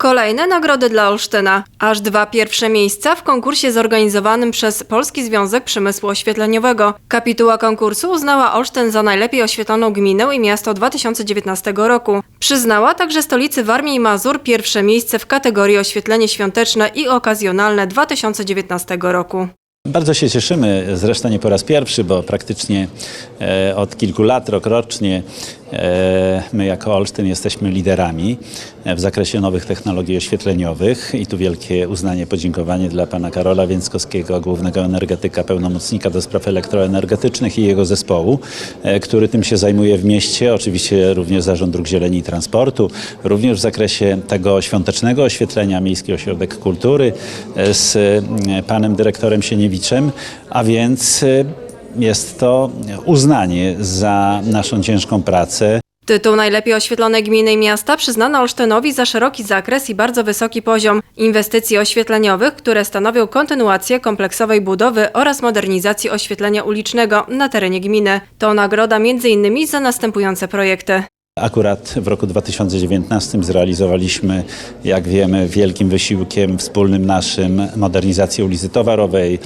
Kolejne nagrody dla Olsztyna. Aż dwa pierwsze miejsca w konkursie zorganizowanym przez Polski Związek Przemysłu Oświetleniowego. Kapituła konkursu uznała Olsztyn za najlepiej oświetloną gminę i miasto 2019 roku. Przyznała także stolicy Warmii i Mazur pierwsze miejsce w kategorii oświetlenie świąteczne i okazjonalne 2019 roku. Bardzo się cieszymy, zresztą nie po raz pierwszy, bo praktycznie e, od kilku lat, rokrocznie my jako Olsztyn jesteśmy liderami e, w zakresie nowych technologii oświetleniowych i tu wielkie uznanie, podziękowanie dla pana Karola Więckowskiego, głównego energetyka, pełnomocnika do spraw elektroenergetycznych i jego zespołu, e, który tym się zajmuje w mieście, oczywiście również Zarząd Dróg Zieleni i Transportu, również w zakresie tego świątecznego oświetlenia Miejski Ośrodek Kultury e, z e, panem dyrektorem Sieniewiczem, a więc e, jest to uznanie za naszą ciężką pracę. Tytuł najlepiej oświetlonej gminy i miasta przyznano Olsztynowi za szeroki zakres i bardzo wysoki poziom inwestycji oświetleniowych, które stanowią kontynuację kompleksowej budowy oraz modernizacji oświetlenia ulicznego na terenie gminy. To nagroda m.in. za następujące projekty. Akurat w roku 2019 zrealizowaliśmy, jak wiemy, wielkim wysiłkiem wspólnym naszym modernizację ulicy Towarowej,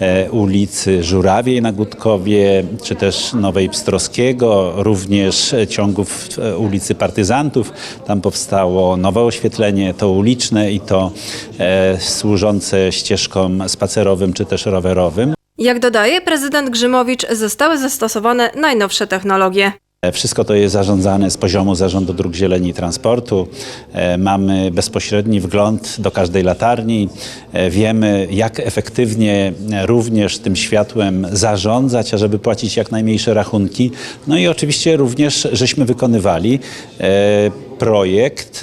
e, ulicy Żurawiej na Gutkowie, czy też Nowej Pstrowskiego, również ciągów e, ulicy Partyzantów. Tam powstało nowe oświetlenie, to uliczne i to e, służące ścieżkom spacerowym czy też rowerowym. Jak dodaje prezydent Grzymowicz, zostały zastosowane najnowsze technologie. E, Wszystko to jest zarządzane z poziomu Zarządu Dróg Zieleni i Transportu. E, Mamy bezpośredni wgląd do każdej latarni. E, Wiemy, jak efektywnie również tym światłem zarządzać, ażeby płacić jak najmniejsze rachunki. No i oczywiście również żeśmy wykonywali projekt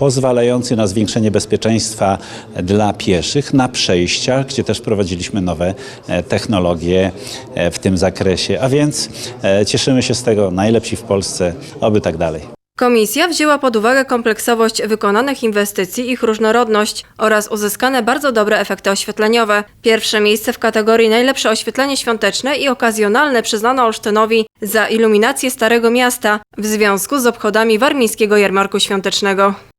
pozwalający na zwiększenie bezpieczeństwa dla pieszych na przejściach, gdzie też prowadziliśmy nowe e, technologie e, w tym zakresie. A więc e, cieszymy się z tego, najlepsi w Polsce, oby tak dalej. Komisja wzięła pod uwagę kompleksowość wykonanych inwestycji, ich różnorodność oraz uzyskane bardzo dobre efekty oświetleniowe. Pierwsze miejsce w kategorii najlepsze oświetlenie świąteczne i okazjonalne przyznano Olsztynowi za iluminację Starego Miasta w związku z obchodami Warmińskiego Jarmarku Świątecznego.